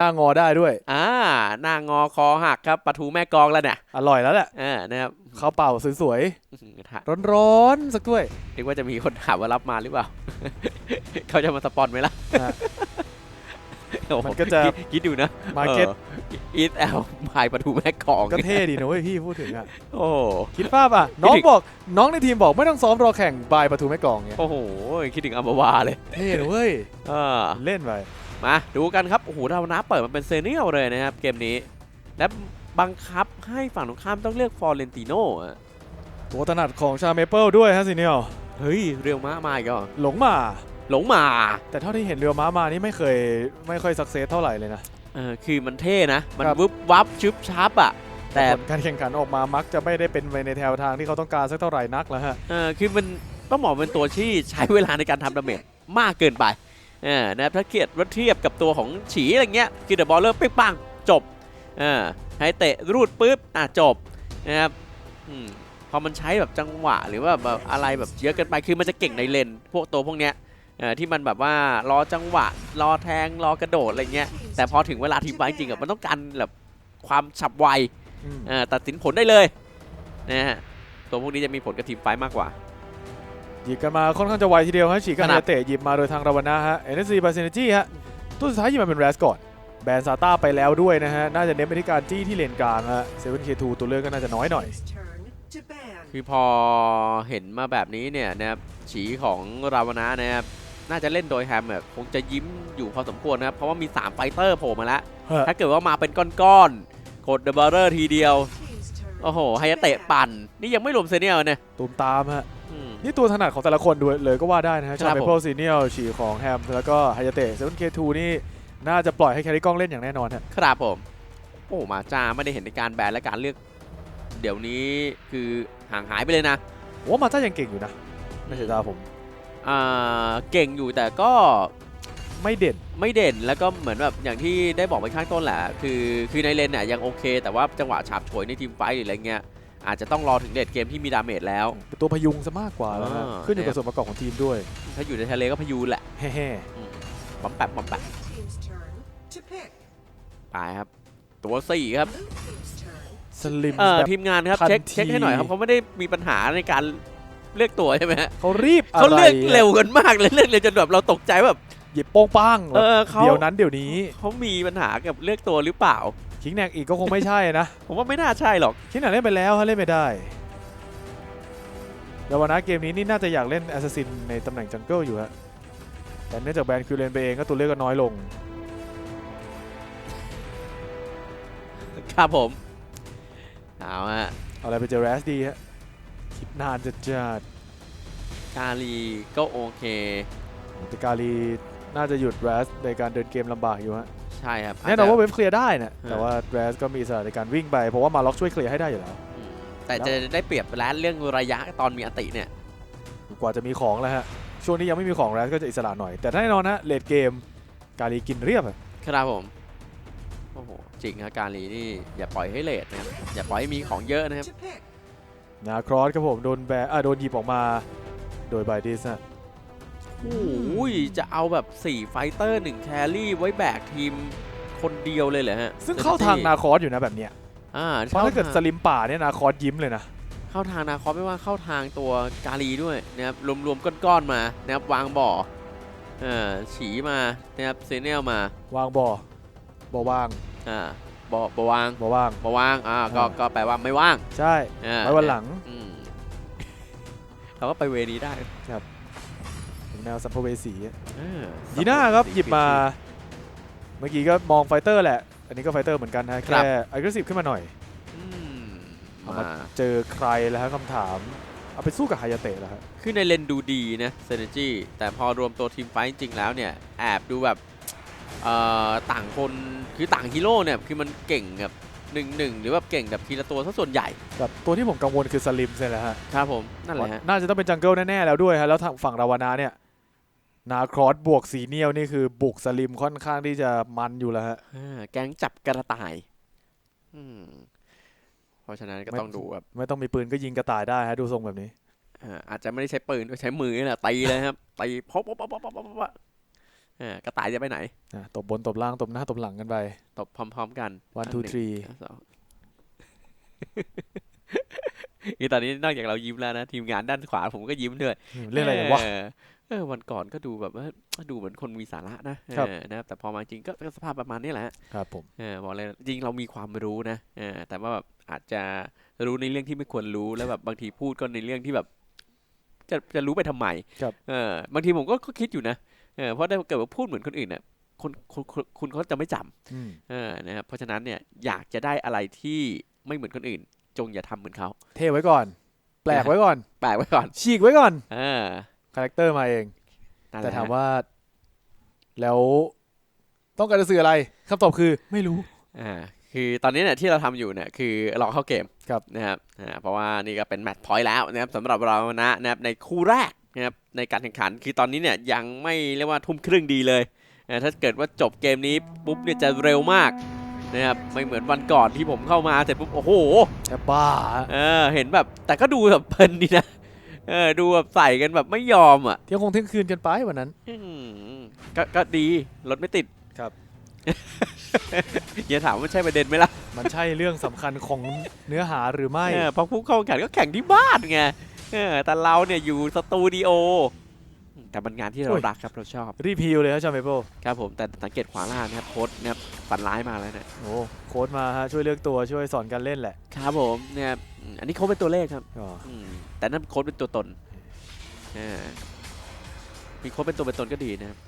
หน้างอได้ด้วย อ่าหน้างอคอหักครับปลาทูแม่กลองแล้วเนี่ยอร่อยแล้วแหละเออนะครับข้าวเปล่าสวยอื้อหือถามๆร้อนๆ สักถ้วยนึกว่าจะมีคนถามว่ารับมาหรือเปล่า เขาจะมาสปอนไหมล่ะฮะโอ้โหมันก็จะคิดคิดดูนะ Market อีทแอลพายปลาทูแม่กลอง ก็เท่ดีนะเว้ยพี่พูดถึงอะโอ้โหคิดภาพอะ น้องคิดถึงบอกน้องในทีมบอกไม่ต้องซ้อมรอแข่งบายประตูแม่กลองเนี่ยโอ้โห คิดถึงอัมบาวาเลย เท่นะเว้ยอ่าเล่นไป มาดูกันครับ โอ้โหดาวนะเปิดมันเป็นเซเนียลเลยนะครับ เกมนี้ และบังคับให้ฝั่งตรงข้ามต้องเลือกฟอร์เรนติโน่อะตัวถนัดของชาเมเปิลด้วยฮะสิเนียลเฮ้ย เรียวม้ามาอีกเหรอหลงมาหลงมา แต่เท่าที่เห็นเรือม้ามานี่ไม่เคยไม่ค่อยสักเซสเท่าไหร่เลยนะ เออคือมันเท่นะ มันครับวึบวับชุบชับอะ แต่ผลการแข่งขันออกมามักจะไม่ได้เป็นไปในแนวทางที่เขาต้องการสักเท่าไหร่นักแล้วฮะ เออคือมันต้องบอกเป็นตัวที่ใช้เวลาในการทำดาเมจมากเกินไปเออนะครับถ้าเกียดว่าเทียบกับตัวของฉีอะไรเงี้ยคือเดอะบอลเลอร์ปิ๊งปังจบเออให้เตะรูดปุ๊บอะจบนะครับอืมพอมันใช้แบบจังหวะหรือว่าแบบอะไรแบบเยอะเกินไปคือมันจะเก่งในเลนพวกตัวพวกเนี้ยเออที่มันแบบว่ารอจังหวะ รอแทงรอกระโดดอะไรเงี้ยแต่พอถึงเวลาทีมไฟท์จริงอะมันต้องการแบบความฉับไวอืมเออตัดสินผลได้เลยนะฮะตัวพวกนี้จะมีผลกับทีมไฟท์มากกว่าห ยิบกันมาค่อนข้างจะไวทีเดียวฮะฉีกกันครับเฮเตะหยิบมาโดยทางราวนะฮะ NSC b a s i n e g y ฮะตัวสุดท้ายหยิบมาเป็นแรสก่อนแบนซาต้าไปแล้วด้วยนะฮะ น่าจะเน้นไปที่การจี้ที่เลนกลางฮะ 7K2 ตัวเลือกก็น่าจะน้อยหน่อย Turn to ban. คือพอเห็นมาแบบนี้เนี่ยนะครับฉีของราวนะนะครับน่าจะเล่นโดยแฮมแบบคงจะยิ้มอยู่พอสมควรนะครับ เพราะว่ามี 3 ไฟเตอร์โผล่มาแล้วฮะถ้าเกิดว่ามาเป็นก้อนๆกดเดอะบาร์เรอร์ทีเดียว Team's turn โอ้โห to ไฮยาเตะ ban. ปั่น นี่ยังไม่รวมเซเนียลเนี่ยตูมตามฮะอืม นี่ตัวถนัดของแต่ละคนด้วยเลยก็ว่าได้นะฮะครัชาบเมผมเปิลซีเนียลฉีกของแฮมแล้วก็ไฮยาเตะ 7K2 นี่น่าจะปล่อยให้แคริกล้องเล่นอย่างแน่นอนฮะครับผม โอ้มาจ้าไม่ได้เห็นในการแบนและการเลือก เดี๋ยวนี้คือห่างหายไปเลยนะผมว่ามาจ้ายังเก่งอยู่นะในสายตาผมอ่าเก่งอยู่แต่ก็ไม่เด่นไม่เด่นแล้วก็เหมือนแบบอย่างที่ได้บอกไปข้างต้นแหละ คือคือในเลนเนี่ยยังโอเค แต่ว่าจังหวะฉาบฉวยในทีมไฟท์หรืออะไรเงี้ย อาจจะต้องรอถึงเลดเกมที่มีดาเมจแล้ว เป็นตัวพยุงซะมากกว่าแล้วฮะอ่า ขึ้นอยู่กับส่วนประกอบของทีมด้วยถ้าอยู่ในทะเลก็พยูนแหละแฮ่ปั๊มแปมปั๊มแปม Team's turn to pick. ไปครับ ตัวสี่ครับ Blue team's turn. สลิมเออแบบ ทีมงานครับทันเช็คทีเช็คให้หน่อยครับเขาไม่ได้มีปัญหาในการเลือกตัวใช่ไหมฮะเขารีบอะไรเขาเลือกเร็วกันมากเลยเลือกเร็วจนแบบเราตกใจแบบหยิบโป้งป้างเออเขาเดี๋ยวนั้นเดี๋ยวนี้ เขามีปัญหากับเลือกตัวหรือเปล่า คิงแนกอีกก็คงไม่ใช่นะ ผมว่าไม่น่าใช่หรอก คิงแนกเล่นไปแล้วฮะเล่นไม่ได้แล้ววันนะเกมนี้นี่น่าจะอยากเล่นแอสซัสซินในตำแหน่งจังเกิลอยู่ฮะ แต่เนื่องจากแบนคิวเลนไปเองก็ตัวเลือกก็น้อยลง ครับผม เอาฮะเอาอะไรไปเจอแรสดีฮะ คิดนานจะจัดกาลีก็โอเคแต่กาลีน่าจะหยุดแรสในการเดินเกมลำบากอยู่ฮะ ใช่ครับแน่นอนว่าเวฟเคลียร์ได้นะฮะแต่ว่าแรสก็มีอิสระในการวิ่งไป เพราะว่ามาล็อกช่วยเคลียร์ให้ได้อยู่แล้วอืมแต่จะได้เปรียบแลนเรื่องระยะตอนมีอันติเนี่ย กว่าจะมีของแล้วฮะ ช่วงนี้ยังไม่มีของแรสก็จะอิสระหน่อย แต่แน่นอนนะเลดเกมกาลีกินเรียบอะครับผมโอ้โหจริงครับการีนี่อย่าปล่อยให้เลทนะครับอย่าปล่อยให้มีของเยอะนะครับ To pick. นาครอสครับผมโดนแบอะโดนหยิบออกมาโดยไบดิสนะ โอ้ยจะเอาแบบ 4 ไฟเตอร์ 1 แครี่ไว้แบกทีมคนเดียวเลยเหรอฮะซึ่งเข้าทางนาครอสอยู่นะแบบเนี้ยอ่าเพราะถ้าเกิดสลิมป่าเนี่ยนาครอสยิ้มเลยนะเข้าทางนาคอสไม่ว่าเข้าทางตัวกาลีด้วยนะครับรวมๆก้อนๆมานะครับวางบ่อเอ่าฉีมานะครับเซเนียลมาวางบ่อบ่อว่างอ่าบ่อบ่อวางบ่อว่างบ่อวางอ่าก็อ่าก็แปลว่าไม่ว่าง ใช่อ่าไว้วันหลังอืมเราก็ไปเวนี้ได้แนวสัมภเวสีอะเออยีน่าครับหยิบมา เมื่อกี้ก็มองไฟเตอร์แหละ อันนี้ก็ไฟเตอร์เหมือนกันนะครัแค่บ aggressive ขึ้นมาหน่อยอืมเอามามาเจอใครแล้วฮะคำถาม เอาไปสู้กับไฮยาเตะแล้วฮะคือในเลนดูดีนะเซนจีแต่พอรวมตัวทีมไฟท์จริงแล้วเนี่ย แอบดูแบบเอ่อต่างคนคือต่างฮีโร่เนี่ย คือมันเก่งแบบหนึ่งหนึ่งหรือแบบเก่งแบบทีละตัวซะส่วนใหญ่แบบตัวที่ผมกังวลคือสลิมใช่แหละฮะ ครับผม นั่นแหละฮะน่าจะต้องเป็นจังเกิลแน่ ๆ แล้วด้วยฮะ แล้วทางฝั่งราวนาเนี่ย นาครอสบวกสีเนียลนี่คือบุกสลิมค่อนข้างที่จะมันอยู่แล้วฮะอ่าแก๊งจับกระต่าย อืม เพราะฉะนั้นก็ไม่ต้องดูแบบไม่ต้องมีปืนก็ยิงกระต่ายได้ฮะดูทรงแบบนี้อ่าอาจจะไม่ได้ใช้ปืนด้วยใช้มือนี่แหละตีเลยครับตีพบพบพบพบพบพบเออกระต่ายจะไปไหน อะตบบนตบล่างตบหน้าตบหลังกันไป ตบพร้อม ๆ กัน one two หง three สองนี่ตอนนี้นอกจากเรายิ้มแล้วนะ ทีมงานด้านขวาผมก็ยิ้มด้วยอืมเรื่องอะไรกันวะ เเออวันก่อนก็ดูแบบว่าดูเหมือนคนมีสาระนะครับเออนะครับแต่พอมาจริงก็ก็สภาพประมาณนี้แหละฮะครับผมเออบอกเลยจริงเรามีความรู้นะเออแต่ว่าแบบอาจจะรู้ในเรื่องที่ไม่ควรรู้แล้วแบบบางทีพูดก็ในเรื่องที่แบบ จะจะรู้ไปทำไมครับเออบางทีผมก็ก็คิดอยู่นะเออเพราะถ้าเกิดว่าพูดเหมือนคนอื่นเนี่ยคนคนคนคุณเขาจะไม่จำอืมเออนะครับเพราะฉะนั้นเนี่ยอยากจะได้อะไรที่ไม่เหมือนคนอื่น จงอย่าทำเหมือนเขาเท่ไว้ก่อน แปลกไว้ก่อน แปลกไว้ก่อน ฉีกไว้ก่อน เออ คาแรคเตอร์มาเอง นั่นหแต่ละถามฮะว่า แล้วต้องการจะสื่ออะไรคำตอบคือไม่รู้ อ่าคือตอนนี้เนี่ยที่เราทำอยู่เนี่ยคือรอเข้าเกมครับ นะครับอ่าเพราะว่านี่ก็เป็นแมตช์พอยต์แล้วนะครับสำหรับเรานะนะครับในคู่แรกนะครับในการแข่งขันคือตอนนี้เนี่ยยังไม่เรียกว่าทุ่มครึ่งดีเลยอ่าถ้าเกิดว่าจบเกมนี้ปุ๊บเนี่ยจะเร็วมากนะครับไม่เหมือนวันก่อนที่ผมเข้ามาเสร็จปุ๊บโอ้โหแค่บ้า เออเห็นแบบแต่ก็ดูแบบเพลินดีนะ เออดูแบบใส่กันแบบไม่ยอมอะเที่ยงคงเที่ยงคืนกันไปวันนั้น อืมก็ก็ดีรถไม่ติดครับ อย่าถามว่าใช่ประเด็นไหมล่ะมันใช่เรื่องสำคัญของเนื้อหาหรือไม่ เออเพราะผู้เข้าแข่งขันก็แข่งที่บ้านไงเออแต่เราเนี่ยอยู่สตูดิโอ แต่มันงานที่เราโอ้ยรักครับเราชอบรีพิวเลยครับชาเมเปิลครับผมแต่สังเกตขวาล่างนะครับโค้ดนะครับฝันร้ายมาแล้วเนี่ยโอ้โค้ดมาฮะช่วยเลือกตัวช่วยสอนการเล่นแหละ ครับผมเนี่ยอืมอันนี้โค้ดเป็นตัวเลขครับอ๋อ อืมแต่นั่นโค้ดเป็นตัวตนเออมีโค้ดเป็นตัวเป็นตนก็ดีนะครับ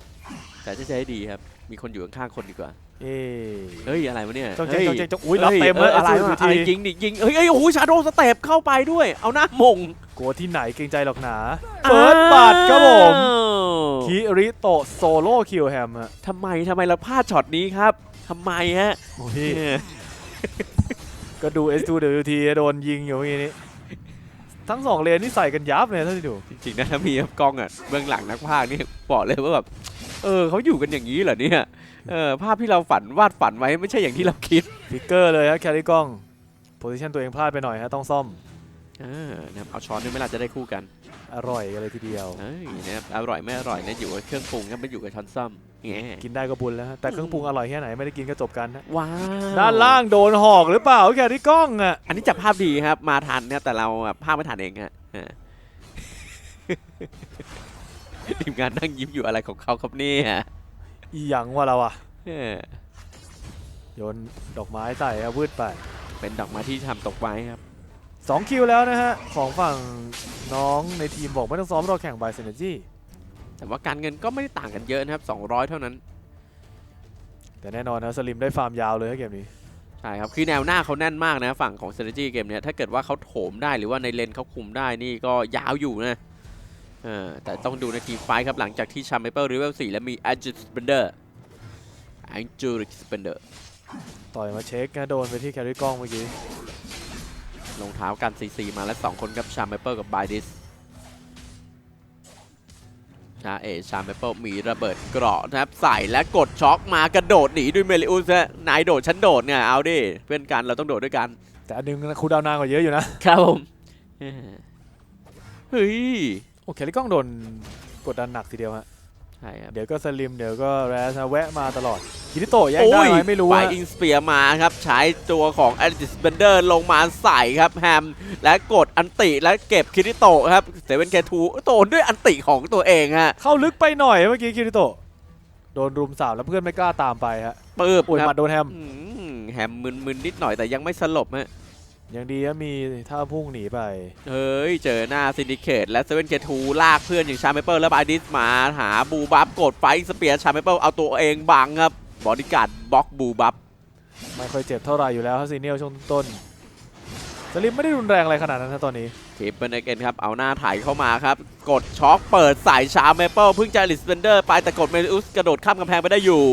แต่จะใช้ให้ดีครับ มีคนอยู่ข้างๆคนดีกว่าเอ๊ะเฮ้ยอะไรวะเนี่ยจ้องแจ๊กฮ้จ้องแจ๊กจ้องอุ้ยรับเต็มฮ้เลยอะไรสู้วะทีอะไรยิงดิยิงเฮ้ยเฮ้ยโอ้โหชาโดสเต็ปเข้าไปด้วย เอาหน้ามงก ลัวที่ไหนเกรงใจหรอกหนาเฟิร์สบัตครับผมอ้าวคิริโตะโซโล่คิวแฮมฮะทำไมทำไมเราพลาดช็อตนี้ครับทำไมฮะโอ้พี่ก็ดู S2WT โดนยิงอยู่เมื่อกี้นี้ทั้งสองเลนนี่ใส่กันยับเลยเท่าที่ดูจริงๆนะถ้ามีกล้องอะเบื้องหลังนักพากย์นี่บอกเลยว่าแบบเออเขาอยู่กันอย่างนี้เหรอเนี่ยเออภาพที่เราฝันวาดฝันไว้ไม่ใช่อย่างที่เราคิดฟิกเกอร์เลยฮะแคริกล้องโพซิชันตัวเองพลาดไปหน่อยฮะต้องซ่อม เออนะครับเอาช้อนด้วยไหม่ล่ะจะได้คู่กันอร่อยกันเลยทีเดียว เอ้ยนะครับอร่อยไม่อร่อยเนี่ยอยู่กับเครื่องปรุงครับไม่อยู่กับช้อนซ่อมแง่กินได้ก็บุญแล้วฮะแต่เครื่องปรุงอร่อยแค่ไหนไม่ได้กินก็จบกันนะว้าวด้านล่างโดนหอกหรือเปล่าแคริกล้องอะอันนี้จับภาพดีครับมาทันนะครับแต่เราอะภาพไม่ทันเองฮะเออทีมงานนั่งยิ้มอยู่อะไรของเขาครับเนี่ยอีหยังวะเราอะเออโยนดอกไม้ใส่ครับวืดไป เป็นดอกไม้ที่ทำตกไว้ครับ สองคิวแล้วนะฮะ ของฝั่งน้องในทีมบอกไม่ต้องซ้อมรอแข่งบายเซนจีแต่ว่าการเงินก็ไม่ได้ต่างกันเยอะนะครับ 200 เท่านั้น แต่แน่นอนนะสลิมได้ฟาร์มยาวเลยครับเกมนี้ ใช่ครับ คือแนวหน้าเขาแน่นมากนะฝั่งของ strategy เกมเนี้ยถ้าเกิดว่าเขาโถมได้หรือว่าในเลนเขาคุมได้นี่ก็ยาวอยู่นะเออแต่ต้องดูในทีมไฟท์ครับหลังจากที่ชาเมเปิลรีเวล4และมี a g i t Spender a g i t Spender ต่อยมาเช็คนะโดนไปที่แคริกล้องเมื่อกี้ รองเท้ากันซีซีมาแล้ว 2 คนครับชาเมเปิลกับบายดิสชาเอชาเมเปิลมีระเบิดเกราะนะครับใส่และกดช็อคมากระโดดหนีด้วยเมลิอุสฮะนายโดดฉันโดดเนี่ยเอาดิเพื่อนกันเราต้องโดดด้วยกัน แต่อันนึงนะคูลดาวน์นานกว่าเยอะอยู่นะครับผมเออเฮ้ยโอ้แคริกล้องโดนกดดันหนักทีเดียวฮะใช่ครับเดี๋ยวก็สลิมเดี๋ยวก็แรสนะแวะมาตลอด คิริโตะแย่งได้ไหมไม่รู้ไปฮะอิงสเปียร์มาครับใช้ตัวของอ l ลิสเบนเดอร์ลงมาใส่ครับแฮมและกดอันติและเก็บคิริโตะครับเซเว่นแคทูโตนด้วยอันติของตัวเองฮะเข้าลึกไปหน่อยเมื่อกี้คิริโตะโดนรุมสาวแล้วเพื่อนไม่กล้าตามไปฮะปืบโอ้ยคหรัมับดโดนแฮมอืมแฮมมึนๆนิดหน่อยแต่ยังไม่สลบฮะยังดีนะมีท่าพุ่งหนีไป เฮ้ย เจอหน้าซินดิเคตและเซเว่นเคทูลากเพื่อนอย่างชาเมเปิลและบายดิสมาหาบูบับกดไฟสเปียร์ชาเมเปิลเอาตัวเองบังครับ บอดี้การ์ดบล็อกบูบับไม่ค่อยเจ็บเท่าไหร่อยู่แล้วฮะซีเนียลช่วงต้นสลิมไม่ได้รุนแรงอะไรขนาดนั้นนะตอนนี้ทิปเปิลเอ็นครับ เอาหน้าถ่ายเข้ามาครับ กดช็อคเปิดสายชาเมเปิลเพิ่งจะลิสเบนเดอร์ไปแต่กดเมลิอุสกระโดดข้ามกำแพงไปได้อยู่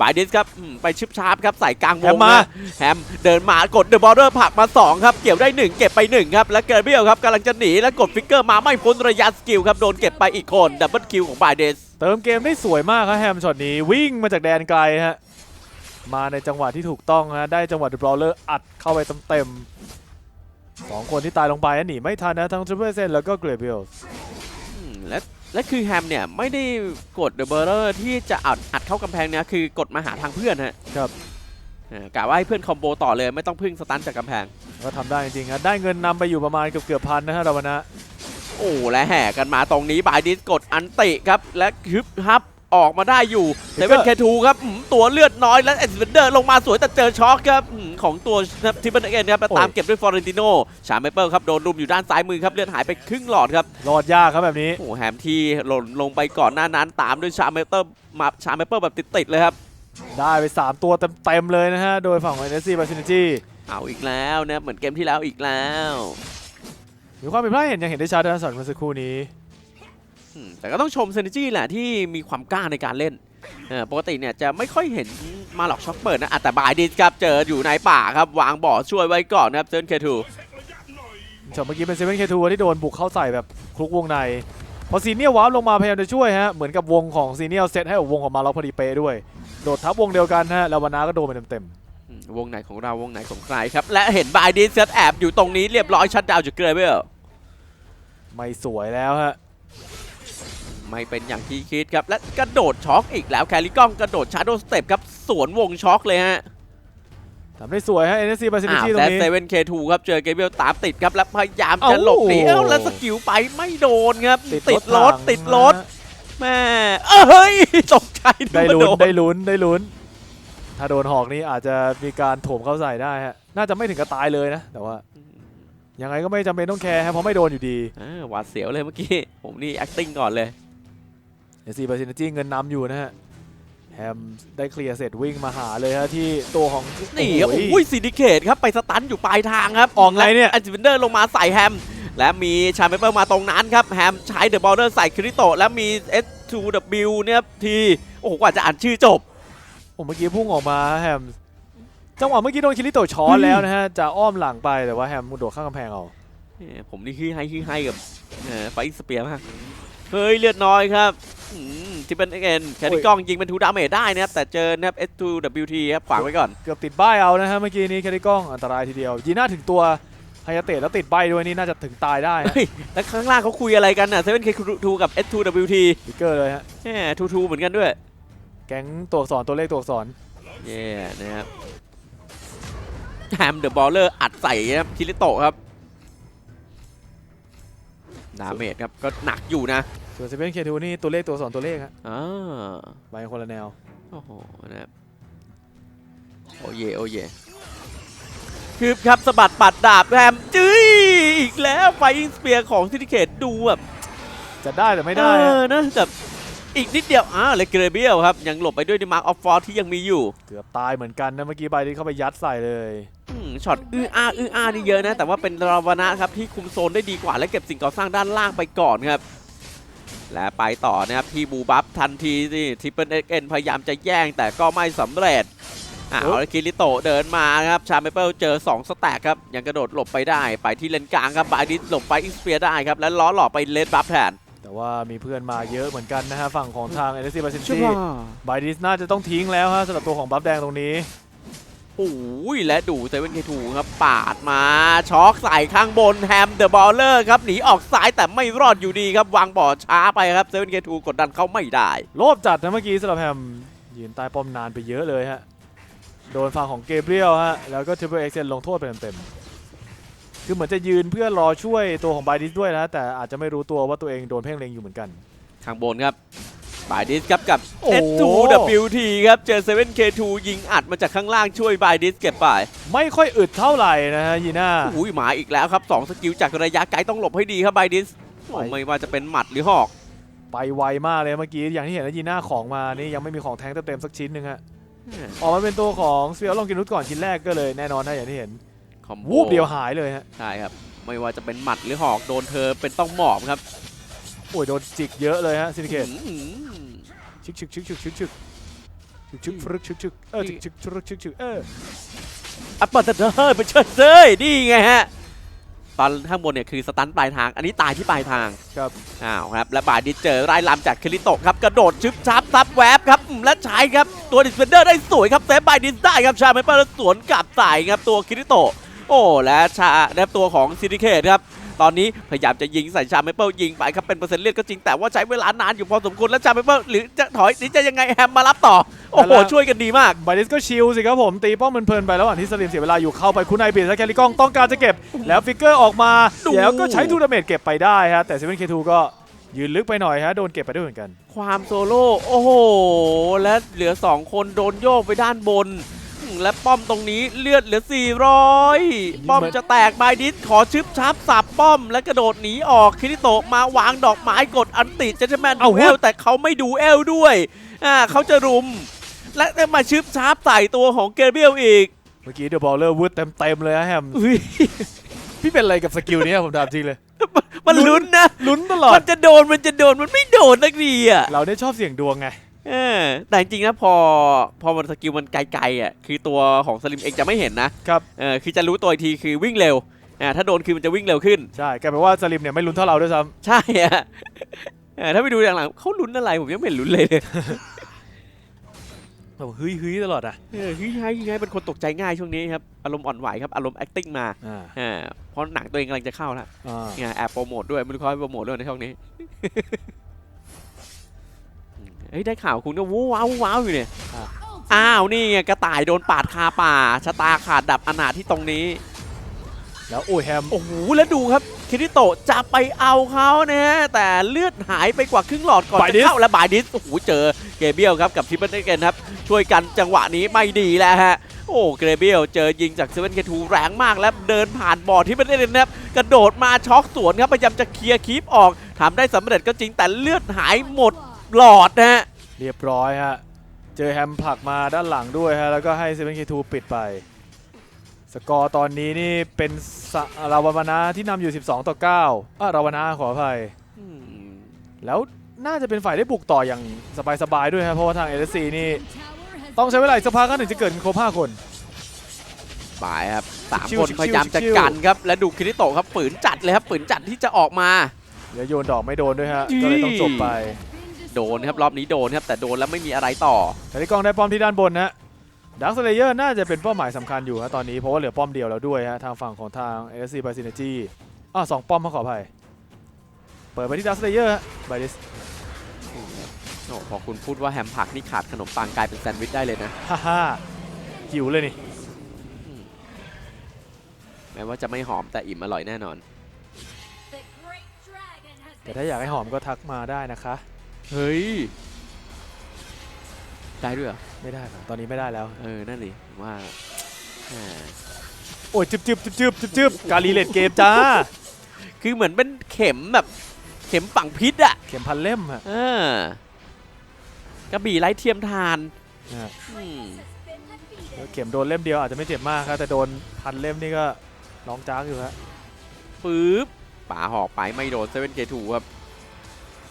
บายดิสครับอืมไปชิปชาร์ปครับใส่กลางวแฮงมมานะแฮมเดินมากดเดอะบอลเลอร์ผลักมา 2 ครับ เกี่ยวได้ 1 เก็บไป 1 ครับ และเกิดเบี้ยวครับกำลังจะหนีแล้วกดฟิกเกอร์มาไม่พ้นระยะสกิลครับ โดนเก็บไปอีกคนดับเบิลคิวของบายเดสเติมเกมได้สวยมากครับแฮมช็อตนี้วิ่งมาจากแดนไกลฮะมาในจังหวะที่ถูกต้องฮะได้จังหวะดูบอลเลอร์อัดเข้าไปเต็มๆสองคนที่ตายลงไปหนีไม่ทันนะทั้งทริปเปิลเซนแล้วก็เกรเบลอืมและและคือแฮมเนี่ยไม่ได้กดเดอะเบอร์เรอร์ที่จะอัดอัดเข้ากำแพงเนี่ยคือกดมาหาทางเพื่อนฮะครับเออกะว่าให้เพื่อนคอมโบต่อเลยไม่ต้องพึ่งสตันจากกำแพง ก็ทำได้จริงๆครับได้เงินนำไปอยู่ประมาณเกือบเกือบๆพันนะฮะราวนะโอ้และแห่กันมาตรงนี้บายดิสกดอันติครับ และฮึบฮับออกมาได้อยู่เซเว่นเคทูครับอืมตัวเลือดน้อยและเอ็นสเปนเดอร์ลงมาสวยแต่เจอช็อคครับอืมของตัวทิปเปิลเอ็นครับแล้วตามเก็บด้วยฟลอเรนติโนชาเมเปิลครับโดนรุมอยู่ด้านซ้ายมือครับเลือดหายไปครึ่งหลอดครับรอดยากครับแบบนี้โอ้โหแฮมที่หล่นลงไปก่อนหน้านั้นตามด้วยชาเมเปิลมาชาเมเปิลแบบติดๆเลยครับได้ไป 3 ตัวเต็มๆเลยนะฮะโดยฝั่งของ NSC b a s i n i t y เอาอีกแล้วนะครับเหมือนเกมที่แล้วอีกแล้ว มีความผิดพลาดเห็นยังเห็นได้ชัดนะสำหรับเมื่อสักครู่นี้อืมแต่ก็ต้องชมเซนจีแหละที่มีความกล้าในการเล่นเออปกติเนี่ยจะไม่ค่อยเห็นมาหลอกช็อกเปิดนะอะแต่บายดิสครับเจออยู่ในป่าครับวางบ่อช่วยไว้ก่อนนะครับเซนเคทูช็อตเมื่อกี้เป็น 7K2 ที่โดนบุกเข้าใส่แบบคลุกวงใน พอซีเนียลวาร์ปลงมาพยายามจะช่วยฮะ เหมือนกับวงของซีเนียลเซตให้กับวงของมาล็อกพอดีเป๊ะด้วย โดดทับวงเดียวกันฮะแล้ววานาก็โดนไปเต็มวงไหนของเราวงไหนของใครครับ และเห็นบายดิสครับแอบอยู่ตรงนี้เรียบร้อยชัดดาวน์จากเกรเบลๆ ไม่สวยแล้วฮะไม่เป็นอย่างที่คิดครับ และกระโดดช็อกอีกแล้วแคลิกล้องกระโดดชาร์โดสเต็ปครับสวนวงช็อกเลยฮะทำได้สวยฮะ NSC b a s i n i อ้าว t y ตรแต่งนี้เซเว่นเคทูครับเจอเกเบลตามติดครับและพยายามจะเอ้าหลบหนีเอ้าแล้วสกิลไปไม่โดนครับ ติดรถถังติดรถแม่เอ้ยตกใจนึกได้ว่าลุ้นโดนได้ลุ้นได้ลุ้น ถ้าโดนหอกนี้อาจจะมีการโถมเข้าใส่ได้ฮะน่าจะไม่ถึงกับตายเลยนะ แต่ว่า ยังไงก็ไม่จำเป็นต้องแคร์ฮะเพราะไม่โดนอยู่ดีอ่าหวาดเสียวเลยเมื่อกี้ ผมนี่ acting ก่อนเลย NSC b a s i n i t y เงินนำอยู่นะฮะแฮมได้เคลียร์เสร็จวิ่งมาหาเลยฮะที่ตัวของนี่โอ้โหโอ้ยซินดิเคตครับไปสตันอยู่ปลายทางครับออกไงเนี่ยอันจิเวนเดอร์ลงมาใส่แฮม และมีชาเมเปิลมาตรงนั้นครับแฮมใช้เดอะบอลเลอร์ใส่คริโตะและมี S2W เนี่ยทีโอ้โหกว่าจะอ่านชื่อจบผมเมื่อกี้พุ่งออกมาแฮม จังหวะเมื่อกี้โดนคิริโตะช้อนแล้วนะฮะจะอ้อมหลังไปแต่ว่าแฮมโดดข้ามกำแพงเอาเอ้ยผมนี่คือให้คือให้กับไฟสเปียร์มากเฮ้ยเลือดน้อยครับที่เป็นเอ็นแคนิกล้องยิงเป็นทูดาเมจได้นะครับแต่เจอนะครับ S2WT ครับขวางไว้ก่อน เกือบติดใบเอานะฮะเมื่อกี้นี้แคริกล้องอันตรายทีเดียวยีน่าถึงตัวไฮยาเตะแล้วติดใบด้วยนี่น่าจะถึงตายได้ฮะเฮ้ย แล้วข้างล่างเขาคุยอะไรกันน่ะ 7K2 กับ S2WT บิ๊กเกอร์เลยฮะแหมทูทูเหมือนกันด้วย แก๊งตัวอักษรตัวเลขตัวอักษร เย่นะครับ แฮมเดอะบอลเลอร์อัดใส่นะครับคิริโตะครับดาเมจครับก็หนักอยู่นะส่วนเซเว่นเคทูนี่ตัวเลขตัวอักษรตัวเลขฮะอ่าใบคนละแนว โอ้โหนะครับโอเยโอเยคือครับสะบัดปัดดาบแฮมจื้ยอีกแล้วไฟอิงสเปียร์ของซิติเคตดูแบบจะได้แต่ไม่ได้เอฮะอนะแบบ อีกนิดเดียวอ่าเลเกเรเบียลครับ ยังหลบไปด้วยดิมาร์กออฟฟอร์ที่ยังมีอยู่เกือบตายเหมือนกันนะเมื่อกี้ใบนี้เข้าไปยัดใส่เลยอืมช็อตอื้ออาอื้ออานี่เยอะนะ แต่ว่าเป็นราวนะครับที่คุมโซนได้ดีกว่า และเก็บสิ่งก่อสร้างด้านล่างไปก่อนครับ และไปต่อนะครับที่บูบัฟทันทีที่ทิปเปิลเอ็นพยายามจะแย่งแต่ก็ไม่สำเร็จอ้าวแล้วคิริโตะเดินมาครับชาเมเปิลเจอ 2 สแต็กครับยังกระโดดหลบไปได้ ไปที่เลนกลางครับบายดิสหลบไปอิสเปียได้ครับและล้อหลอกไปเลนบัฟแทน แต่ว่ามีเพื่อนมาเยอะเหมือนกันนะฮะฝั่งของทางเอเนซีบาซินใช่ซีป่ะไบดิสน่าจะต้องทิ้งแล้วฮะสำหรับตัวของบัฟแดงตรงนี้โอ้ยและดูเซเว่นเคทูครับปาดมาช็อกใส่ข้างบนแฮมเดอะบอลเลอร์ครับหนีออกซ้ายแต่ไม่รอดอยู่ดีครับวางบ่อช้าไปครับเซเว่นเคทูกดดันเขาไม่ได้ โลภจัดนะเมื่อกี้สำหรับแฮมยืนใต้ป้อมนานไปเยอะเลยฮะโดนฝั่งของเกเบรียลฮะแล้วก็ทริปเปิลเอ็กเซนลงโทษไปเต็มๆ คือเหมือนจะยืนเพื่อรอช่วยตัวของไบดิสด้วยนะแต่อาจจะไม่รู้ตัวว่าตัวเองโดนเพ่งเล็งอยู่เหมือนกันข้างบนครับบายดิสครับกับ โอ้ S2WT ครับเจอ 7K2 ยิงอัดมาจากข้างล่างช่วยบายดิสเก็บไป ไม่ค่อยอึดเท่าไหร่นะฮะยีน่า อุ้ยหมาอีกแล้วครับ 2 สกิลจากระยะไกลต้องหลบให้ดีครับบายดิสไหวไม่ว่าจะเป็นหมัดหรือหอก ไปไวมากเลยเมื่อกี้ อย่างที่เห็นนะยีน่าของมานี่ยังไม่มีของแทงเต็มๆสักชิ้นหนึ่งฮะออกมาเป็นตัวของสเฟียร์ลองกินนุชก่อนชิ้นแรกก็เลยแน่นอนนะอย่างที่เห็น คอมโบวูบเดียวหายเลยฮะใช่ครับ ไม่ว่าจะเป็นหมัดหรือหอกโดนเธอเป็นต้องหมอบครับ โอ้ยโดนจิกเยอะเลยฮะซินิเกตอื้อหือชึกชึกชึกชึกชึกชึกชึกชึกฟรึกชึกชึกเออชึกชึกชึกชึกชึกเอออัปเปอร์เตอร์ไปเชิดเซยนี่ไงฮะตอนข้างบนเนี่ยคือสตันปลายทาง อันนี้ตายที่ปลายทางครับอ้าวครับ และบาดิสเจอไล่ลำจากคริโตะครับกระโดดชึบชับซับแวบครับอืมและใช้ครับตัวดิสเฟนเดอร์ได้สวยครับเซฟบายดิสได้ครับชาเมเปอร์สวนกลับใส่ครับตัวคริโตะ โอ้และชาและตัวของซินิเคตครับตอนนี้พยายามจะยิงใส่ชาเมเปิลยิงไปครับเป็นเปอร์เซ็นต์เลือดก็จริงแต่ว่าใช้เวลานานอยู่พอสมควรแล้วชาเมเปิลหรือจะถอยหรือจะยังไงแฮมมารับต่อ โอ้โห ช่วยกันดีมากบาดิสก็ชิลสิครับผม ตีป้อมเพลินๆไประหว่างที่สลิมเสียเวลาอยู่เข้าไปคุณไอเบียและแคลิกองต้องการจะเก็บ แล้วฟิกเกอร์ออกมาดูแล้วก็ใช้ทูดาเมจเก็บไปได้ฮะแต่เซเว่นเคทูก็ยืนลึกไปหน่อยฮะโดนเก็บไปด้วยเหมือนกัน ความโซโล่โอ้โหและเหลือ 2 คนโดนโยกไปด้านบนอืม และป้อมตรงนี้เลือดเหลือ 400 ป้อมจะแตกบายดิสขอชึบชับสับป้อม และกระโดดหนีออกคิริโตะมาวางดอกไม้กดอันติเจนแมนเอาดูเอลแต่เขาไม่ดูเอลด้วยอ่าเขาจะรุม และได้มาชึบชับใส่ตัวของเกเบียลอีก เมื่อกี้เดอะบอลเลอร์วูดเต็มๆเลยฮะแฮมอุ๊ยพี่เป็นอะไรกับสกิลเนี้ยผมถามจริงเลยมันลุ้นนะลุ้นตลอมัดนจะโดนมันจะโดนมันไม่โดนสักทีอะเราเนี่ยชอบเสี่ยงดวงไง เออแต่จริงๆนะพอพอมันสกิลมันไกลๆอะคือตัวของสลิมเองจะไม่เห็นนะครับ เออคือจะรู้ตัวอีกทีคือวิ่งเร็วอ่าถ้าโดนคือมันจะวิ่งเร็วขึ้น ใช่กลายเป็นว่าสลิมเนี่ยไม่ลุ้นเท่าเราด้วยซ้ใช่อะเออถ้าไปดูอย่างหลังเขาลุ้นอะไรผมยังไม่เห็นลุ้นเลยเลยำแบบเฮ้ยเฮ้ยตลอดอะเออคือไงคือไงเป็นคนตกใจง่ายช่วงนี้ครับอารมณ์อ่อนไหวครับอารมณ์ acting มาอ่าอ่าเพราะหนังตัวเองกำลังจะเข้าแล้วอ่าเนี่ยแอบโปรโมทด้วยไม่รู้เขาให้โปรโมทด้วยในช่องนี้ เฮ้ยได้ข่าวคุณก็ว้าวว้าวอยู่เนี่ยอ้าวนี่ไงกระต่ายโดนปาดคาป่าชะตาขาดดับอนาถที่ตรงนี้ แล้วโอ้ยแฮมโอ้โหแล้วดูครับคิริโตะจะไปเอาเขานะฮะแต่เลือดหายไปกว่าครึ่งหลอดก่อนบายดิจะสเข้าและบายดิสโอ้โหเจอเกเบียลครับกับทิปเปิลเกนครับช่วยกันจังหวะนี้ไม่ดีแล้วฮะโอ้เกเบียลเจอยิงจากเซเว่นเคทูแรงมากแล้วเดินผ่านบอร์ดที่เป็นเล่นนะครับกระโดดมาช็อกสวนครับพยายามจะเคลียร์คีปออกทำได้สำเร็จก็จริงแต่เลือดหายหมด หลอดนะฮะ เรียบร้อยฮะ เจอแฮมผลักมาด้านหลังด้วยฮะ แล้วก็ให้เซเว่นเคทูปิดไป สกอร์ตอนนี้นี่เป็นสะราวนาที่นำอยู่ 12 ต่อ9อะราวนาขออภัยอืมแล้วน่าจะเป็นฝ่ายได้บุกต่ออย่างสบายๆด้วยครับเพราะว่าทางเอ c ซีนี่ต้องใช้เวลาอีกสักพักก็ถึงจะเกิดครบ5คนปายครับสามชิวคนชิวพยายามจะชิวกันครับ และดูคิริโตะครับฝืนจัดเลยครับฝืนจัดที่จะออกมา แล้วโยนดอกไม่โดนด้วยฮะจี้ก็เลยต้องจบไป โดนครับรอบนี้โดนครับแต่โดนแล้วไม่มีอะไรต่อแต่ที่กล้องได้ป้อมที่ด้านบนนะฮะดักสเลเยอร์น่าจะเป็นเป้าหมายสำคัญอยู่ฮะตอนนี้เพราะว่าเหลือป้อมเดียวแล้วด้วยฮะทางฝั่งของทางเอ c ซีบายซินจีอะสองป้อมมาขออภัยเปิดไปที่ดักสเลเยอร์บายดิสโอ้พอคุณพูดว่าแฮมผักนี่ขาดขนมปังกลายเป็นแซนด์วิชได้เลยนะฮ่าฮ่าหิวเลยนี่แม้ว่าจะไม่หอมแต่อิ่มอร่อยแน่นอน แต่ถ้าอยากให้หอมก็ทักมาได้นะคะ เฮ้ยได้ด้วยเหรอ ไม่ได้ครับ ตอนนี้ไม่ได้แล้ว เออ นั่นดิผมว่าอ่าโอ้ยจึบจึบจึบจึบจึบจึบกาลีเลดเกมจ้า คือเหมือนเป็นเข็มแบบ เข็มฝังพิษอะเข็มพันเล่มฮะ เออกระบี่ไร้เทียมทานนะฮะอืมเข็มโดนเล่มเดียวอาจจะไม่เจ็บมากครับแต่โดนพันเล่มนี่ก็ร้องจ้ากอยู่ฮะปึ๊บป่าหอกไปไม่โดนเซเว่นเกทูครับ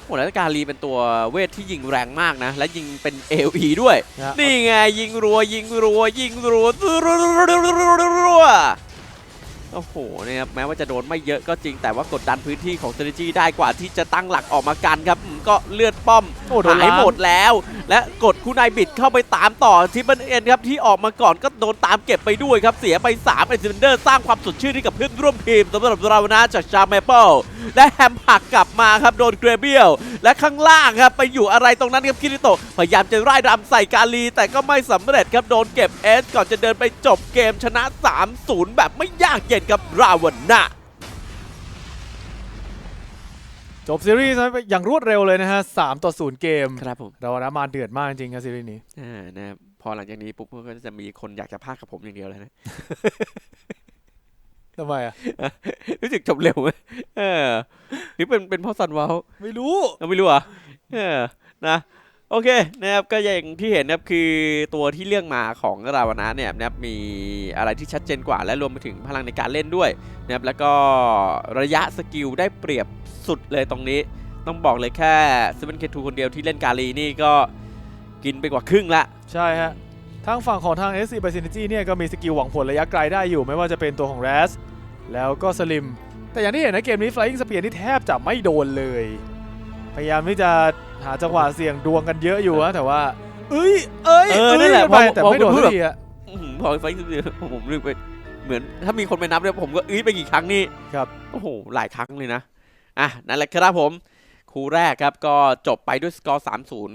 โอ้แล้วกาลีเป็นตัวเวทที่ยิงแรงมากนะ และยิงเป็น AOE ด้วยนะฮะนี่ไงยิงรัวยิงรัวยิงรัวรัว โอ้โหเนี่ยครับแม้ว่าจะโดนไม่เยอะก็จริงแต่ว่ากดดันพื้นที่ของเซนจีได้กว่าที่จะตั้งหลักออกมากันครับอืมก็เลือดป้อมโอ้โดนหายล้างหมดแล้ว และกดคุณนายบิดเข้าไปตามต่อทิปเปิลเอ็นครับที่ออกมาก่อนก็โดนตามเก็บไปด้วยครับเสียไป3เอ็นซิเดอร์สร้างความสดชื่นให้กับเพื่อนร่วมทีมสำหรับเรานะจากชาเมเปิลและแฮมหักกลับมาครับโดนเกรเบียลและข้างล่างครับไปอยู่อะไรตรงนั้นครับคิริโตะพยายามจะไล่รำใส่กาลี แต่ก็ไม่สำเร็จครับโดนเก็บเอสก่อนจะเดินไปจบเกมชนะ 3-0 แบบไม่ยากเย็นกับราวันนะจบซีรีส์ไปอย่างรวดเร็วเลยนะฮะ3ต่อ0เกมครับผมเรานะมาเดือดมากจริงครับซีรีส์นี้อ่านะครับพอหลังจากนี้ปุ๊บก็จะมีคนอยากจะพากกับผมอย่างเดียวเลยนะทำไมอะรู้สึกจบเร็วไหมเออหรือเป็นเป็นเพราะซันวาลไม่รู้เราไม่รู้เหรอะเออนะ โอเคนะครับก็อย่างที่เห็นนะครับคือตัวที่เลือกมาของราวนะเนี่ยนะครับมีอะไรที่ชัดเจนกว่า และรวมไปถึงพลังในการเล่นด้วยนะครับแล้วก็ระยะสกิลได้เปรียบสุดเลยตรงนี้ ต้องบอกเลยแค่เซเว่นเคทูคนเดียวที่เล่นกาลีนี่ก็กินไปกว่าครึ่งละ ใช่ฮะทางฝั่งของทาง SC b y s y n e r g y เนี่ยก็มีสกิลหวังผลระยะไกลได้อยู่ ไม่ว่าจะเป็นตัวของ r a s แล้วก็สลิมแต่อย่างที่เห็นนะเกมนี้ Flying Spear นี่แทบจะไม่โดนเลย พยายามที่จะ หาจังหวะเสี่ยงดวงกันเยอะอยู่ฮะแต่ว่า เอ้ย เอ้ยเออนั่นแหละเอ้ยไปพอแต่พอไม่โดนพูสัดกแบบทีอะอื้อหือพอไฟคือผมนึกไปเหมือนถ้ามีคนไปนับเนี่ยผมก็อื้อไปกี่ครั้งนี่ครับ โอ้โหหลายครั้งเลยนะอะนั่นแหละครับผม คู่แรกครับก็จบไปด้วยสกอร์ 3-0